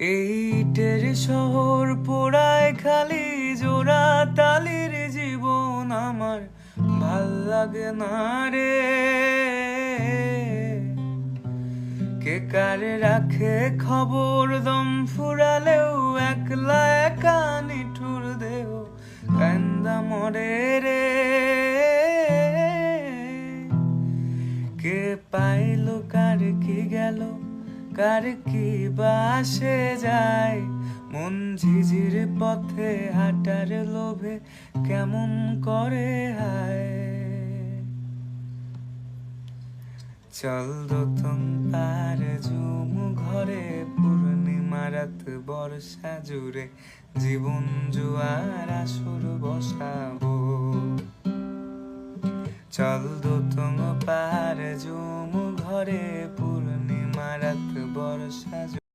এইটের শহর পোড়ায় খালি জোড়া তালির জীবন আমার। ভালো লাগে না রে। কে কারে রাখে খবর দম ফুরালেও, একলা একা নিঠুর দেহ কান্দা মরে রে। কে পাইলো, কার কি গেল কার কি বাসে যায়? মন ঝিঝির পথে হাঁটার লোভে কেমন করে হায়? চল দোতন পার ঝুম ঘরে, পূর্ণিমা রাত বর্ষা জুড়ে, জীবন জুয়ার আসর বসাবো। চল দোতন পার ঝুম ঘরে পূর্ণিমা রাত বর্ষা জুড়ে